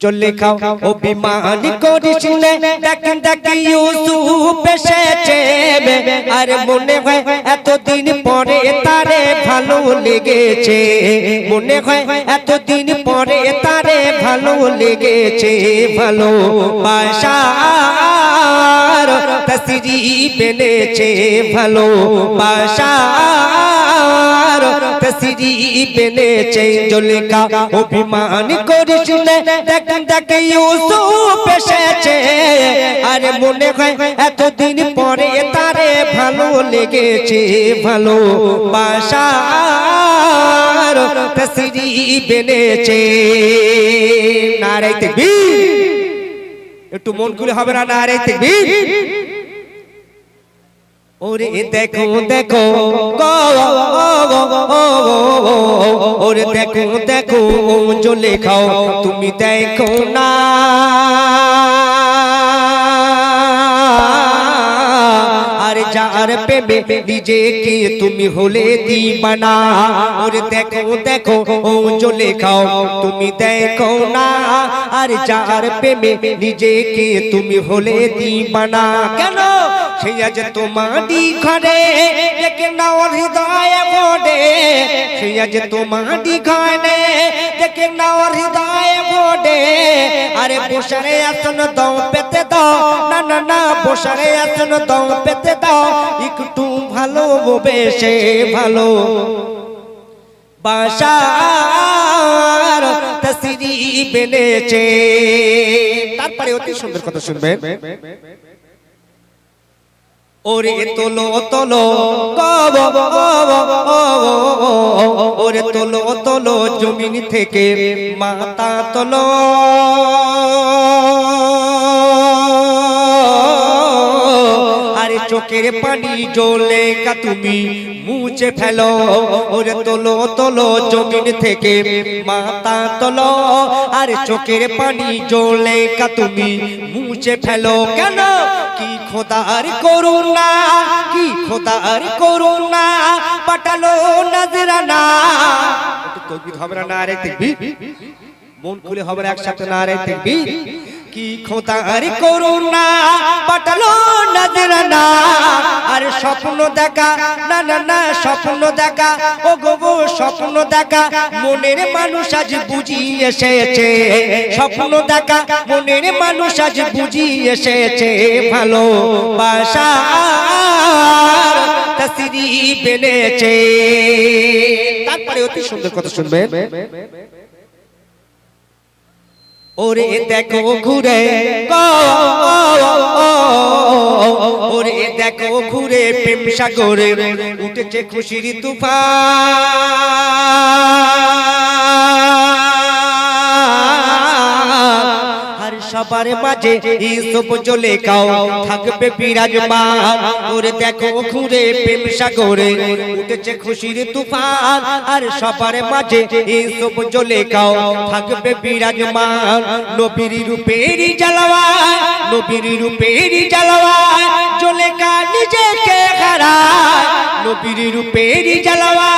চলে খাও, অভিমান করিস দেখ দেখ ইউসুফ এসেছে আর মনে হয় এতদিন পরে তারে ভালো লেগেছে। মনে হয় এতদিন পরে তারে ভালো লেগেছে। ভালো বাসার তসরি বেনেছে ভালো বাসার বেনেছে জলিকা, অভিমান করিস দেখ দেখ ইউসুফ এসেছে। আরে মনে হয় পরে তারে ভালো লেগেছে, ভালো বাসার তসরি বেনেছে নারাই তাকবীর। একটু মন খুলে হবে না নারাই তাকবীর। ওরে দেখো দেখো ওরে দেখো দেখো চলে খাও তুমি দেখো না। আর যার প্রেমে নিজেকে তুমি হলে দিবানা। ওরে দেখো দেখো ও চলে খাও তুমি দেখো না। আর যার প্রেমে নিজেকে তুমি হলে দিবানা। কেন? সেই আজ তোমারই ঘরে, দেখে নাও হৃদয় ভোডে সেই আজ তোমারই ঘরে, দেখে নাও হৃদয় ভোডে আরে বসারে আসন দাও, পেতে দাও। না না না, বসারে আসন দাও, পেতে দাও। একটু ভালো বেশে ভালো। বাসার তারপরে অতি সুন্দর কথা শুনবেন। ওরে তোলো তোলো কব ওরে তোলো তোলো জমিন থেকে মাতা তোলো। আরে চোখের পানি জলে কা তুমি মুছে ফেলো। ওরে তোলো তোলো জমিন থেকে মাতা তোলো। আর চোখের পানি জলে কা তুমি মুছে ফেলো। কেন? কি খোদার করুণা? কি খোদার করুণা? পাঠালো নজরানা। একটু তৌকিদ হবে না আরে দেখবি মন খুলে হবে একসাথে না রে দেখবি কি খোদার করুণা? পাঠালো নজরানা আর স্বপ্ন দেখা, না না না, স্বপ্ন দেখা। ও গো, স্বপ্ন দেখা, মনের মানুষ আজ বুঝি এসেছে। স্বপ্ন দেখা, মনের মানুষ আজ বুঝি এসেছে। ভালো বাসা তসরি বেনেছে। তারপরে অতি সুন্দর কথা শুনবেন। ওরে দেখো ঘুরে ওরে দেখো ঘুরে প্রেম সাগরে উঠেছে খুশির তুফান। সবার মাঝে ইসব জ্বলে কাও থাকবে বিরাজমান। ওরে দেখো ঘুরে প্রেম সাগরে, উঠেছে খুশির তুফান। আর সবার মাঝে ইসব জ্বলে কাও থাকবে বিরাজমান। নবীর রূপের জ্বালাওয়া নবীর রূপের জ্বালাওয়া জ্বলে কা নিজেকে হারায়। নবীর রূপের জ্বালাওয়া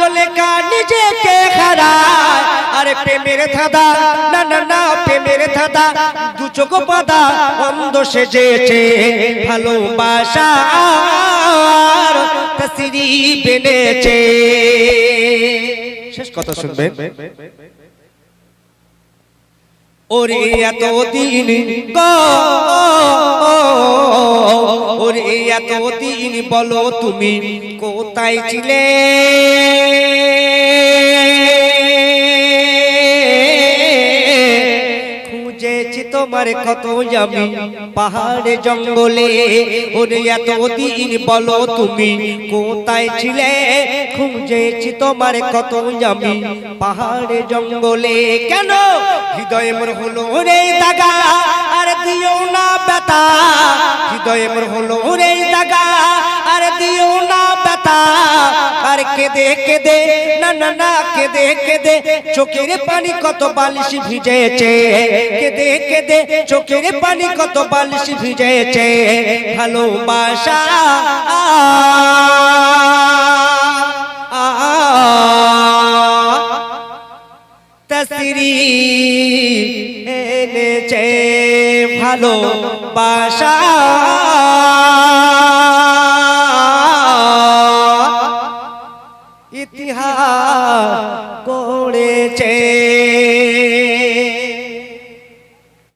জ্বলে কা নিজেকে হারায়। আরে প্রেমের ধাঁধা, না না না, প্রেমের ধাঁধা। দু চোখ পাদা অন্ধ সেজেছে ভালোবাসা। তসিরি বেনেছে শেষ কথা শুনবেন ওরে এত দিন ওরে এত দিন বলো তুমি কোথায় ছিলে? তোমার কত আমি পাহাড়ে জঙ্গলে ওরে এত দিন বলো তুমি, কোথায় ছিলে? খুঁজেছি তোমার কত আমি পাহাড়ে জঙ্গলে কেন? হৃদয় মোর হলো রে দাগা, আর দিও না ব্যথা। হৃদয় মোর হলো রে দাগা, আর দিও না কেঁদে কেঁদে না না না কেঁদে কেঁদে চোখের পানি কত বালিশ ভিজেছে। কেঁদে কেঁদে, চোখের পানি কত বালিশ ভিজেছে। ভালোবাসা তসরি এনেছে। ভালো